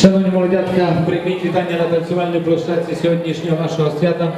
Шановні молодятка, прийміть вітання на танцювальній площадці сьогоднішнього нашого свята.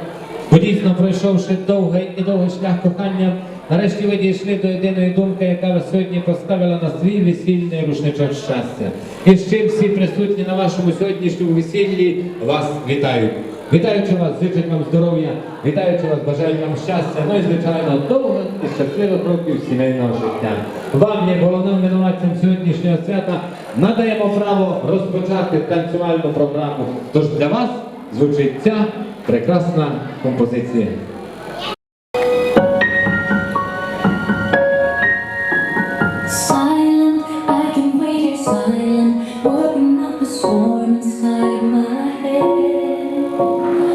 Бо дійсно пройшовши довгий і довгий шлях кохання, нарешті ви дійшли до єдиної думки, яка вас сьогодні поставила на свій весільний рушничок щастя. І з чим всі присутні на вашому сьогоднішньому весіллі вас вітають. Вітаючи вас, зичать вам здоров'я, вітаючи вас, бажаю вам щастя, ну і звичайно довгих і щасливих років сімейного життя. Вам, як головним винуватцям сьогоднішнього свята, надаємо право розпочати танцювальну програму. Тож для вас звучить ця прекрасна композиція. Silent, working up a storm inside my head. Thank you.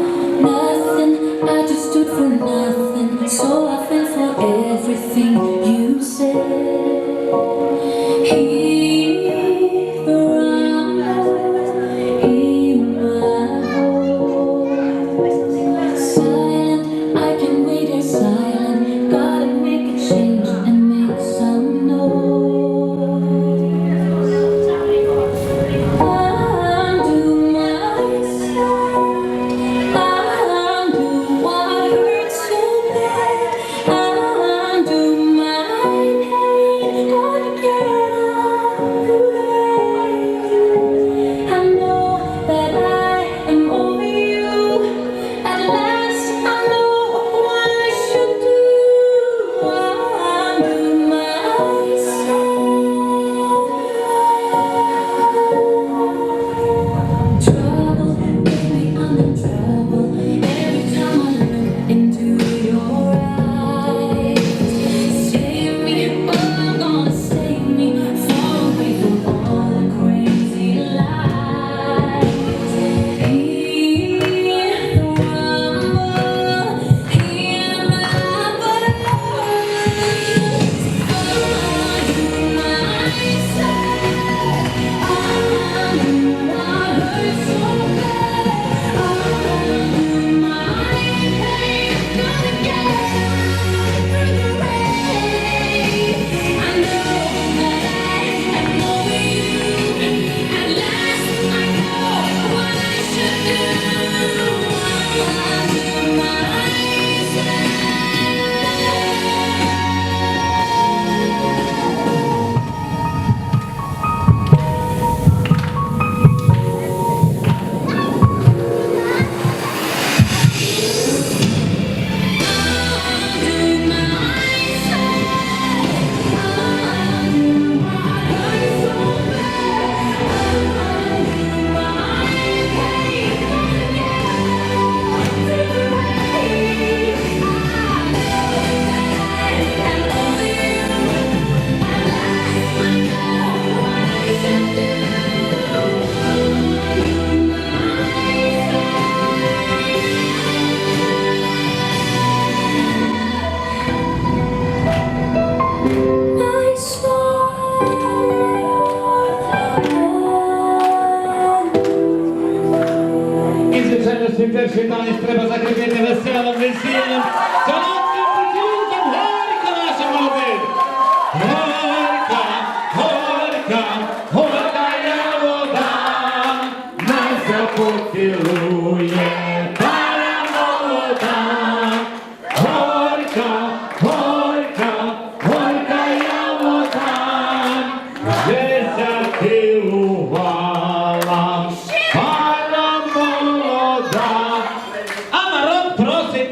Свій перший танець треба закріпити веселим весіллям.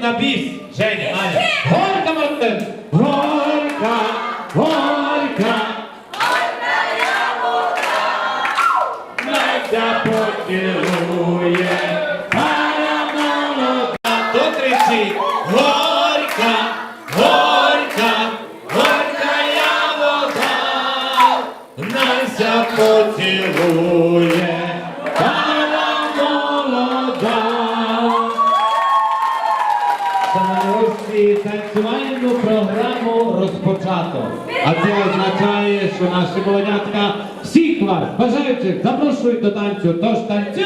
Nabis Jenny. Aynen. Harika baktın. Harika. Harika. Harika ya burada. Nerede bu танцювальну програму розпочато. А це означає, що наші молодятка всіх вас бажаючих запрошують до танцю. Тож танцюю!